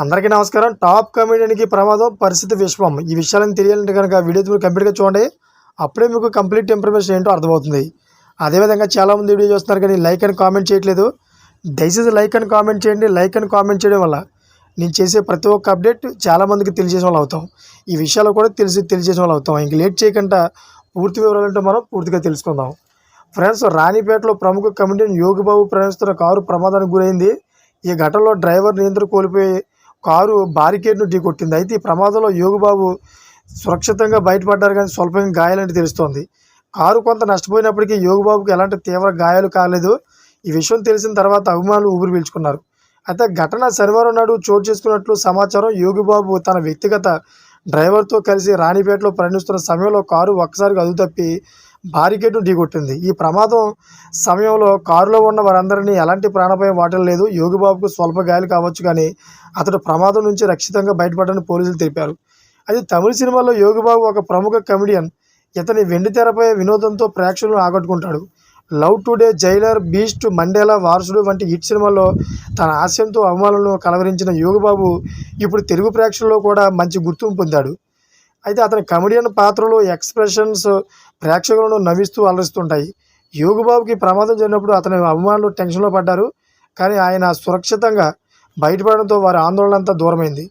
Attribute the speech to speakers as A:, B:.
A: అందరికీ నమస్కారం. టాప్ కమెడియన్కి ప్రమాదం పరిస్థితి విశ్వం ఈ విషయాలను తెలియాలంటే కనుక వీడియో మీరు కంప్లీట్గా చూడండి. అప్పుడే మీకు కంప్లీట్ ఇన్ఫర్మేషన్ ఏంటో అర్థమవుతుంది. అదేవిధంగా చాలామంది వీడియో చూస్తున్నారు కానీ లైక్ అని కామెంట్ చేయట్లేదు. దయచేసి లైక్ అని కామెంట్ చేయండి. లైక్ అని కామెంట్ చేయడం వల్ల నేను చేసే ప్రతి ఒక్క అప్డేట్ చాలామందికి తెలియజేసిన వాళ్ళు అవుతాం. ఈ విషయాలు కూడా తెలిసి తెలియజేసిన వాళ్ళు అవుతాం. ఇంక లేట్ చేయకుండా పూర్తి వివరాలంటే మనం పూర్తిగా తెలుసుకుందాం. ఫ్రెండ్స్ రాణిపేటలో ప్రముఖ కమెడియన్ యోగిబాబు ప్రయాణిస్తున్న కారు ప్రమాదానికి గురైంది. ఈ ఘటనలో డ్రైవర్ నియంత్రణ కోల్పోయి కారు బారికేడ్ను ఢీకొట్టింది. అయితే ఈ ప్రమాదంలో యోగుబాబు సురక్షితంగా బయటపడ్డారు కానీ స్వల్పంగా గాయాలని తెలుస్తోంది. కారు కొంత నష్టపోయినప్పటికీ యోగుబాబుకి ఎలాంటి తీవ్ర గాయాలు కాలేదు. ఈ విషయం తెలిసిన తర్వాత అభిమానులు ఊపిరి పీల్చుకున్నారు. అయితే ఘటన శనివారం నాడు చోటు చేసుకున్నట్లు సమాచారం యోగిబాబు తన వ్యక్తిగత డ్రైవర్తో కలిసి రాణిపేటలో ప్రయాణిస్తున్న సమయంలో కారు ఒక్కసారిగా అదుతప్పి బారికేడ్ను ఢీకొట్టింది. ఈ ప్రమాదం సమయంలో కారులో ఉన్న వారందరినీ ఎలాంటి ప్రాణభయం వాటం లేదు. యోగిబాబుకు స్వల్ప గాయాలు కావచ్చు కానీ అతడు ప్రమాదం నుంచి రక్షితంగా బయటపడ్డని పోలీసులు తెలిపారు. అయితే తమిళ సినిమాలో యోగిబాబు ఒక ప్రముఖ కమెడియన్. ఇతని వెండి తెరపై వినోదంతో ప్రేక్షకులను ఆకట్టుకుంటాడు. Love today jailer beast Mandela Varasudu వంటి హిట్ సినిమాల్లో తన హాస్యంతో అభిమానులను కలవరించిన యోగిబాబు ఇప్పుడు తెలుగు ప్రేక్షకుల్లో కూడా మంచి గుర్తింపు పొందాడు. అయితే అతని కమెడియన్ పాత్రలు ఎక్స్ప్రెషన్స్ ప్రేక్షకులను నవ్విస్తూ అలరిస్తుంటాయి. యోగిబాబుకి ప్రమాదం జరిగినప్పుడు అతని అభిమానులు టెన్షన్లో పడ్డారు. కానీ ఆయన సురక్షితంగా బయటపడడంతో వారి ఆందోళన అంతా దూరమైంది.